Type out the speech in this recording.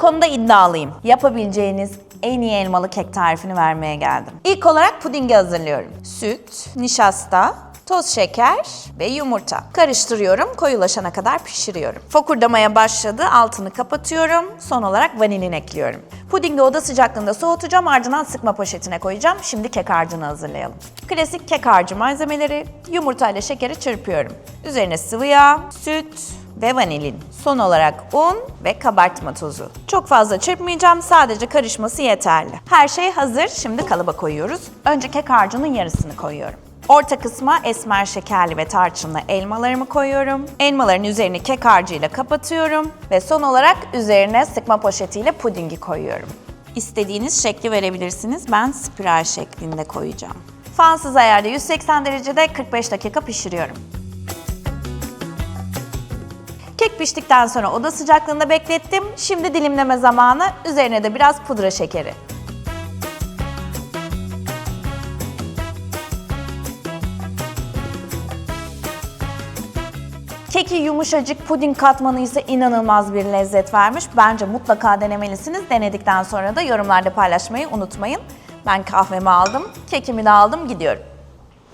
konuda iddialıyım. Yapabileceğiniz en iyi elmalı kek tarifini vermeye geldim. İlk olarak pudingi hazırlıyorum. Süt, nişasta, toz şeker ve yumurta. Karıştırıyorum, koyulaşana kadar pişiriyorum. Fokurdamaya başladı, altını kapatıyorum. Son olarak vanilin ekliyorum. Pudingi oda sıcaklığında soğutacağım, ardından sıkma poşetine koyacağım. Şimdi kek harcını hazırlayalım. Klasik kek harcı malzemeleri, yumurta ile şekeri çırpıyorum. Üzerine sıvı yağ, süt, ve vanilin. Son olarak un ve kabartma tozu. Çok fazla çırpmayacağım, sadece karışması yeterli. Her şey hazır, şimdi kalıba koyuyoruz. Önce kek harcının yarısını koyuyorum. Orta kısma esmer şekerli ve tarçınlı elmalarımı koyuyorum. Elmaların üzerini kek harcıyla kapatıyorum. Ve son olarak üzerine sıkma poşetiyle pudingi koyuyorum. İstediğiniz şekli verebilirsiniz. Ben spiral şeklinde koyacağım. Fansız ayarda 180 derecede 45 dakika pişiriyorum. Kek piştikten sonra oda sıcaklığında beklettim. Şimdi dilimleme zamanı. Üzerine de biraz pudra şekeri. Keki yumuşacık, puding katmanı ise inanılmaz bir lezzet vermiş. Bence mutlaka denemelisiniz. Denedikten sonra da yorumlarda paylaşmayı unutmayın. Ben kahvemi aldım, kekimi de aldım, gidiyorum.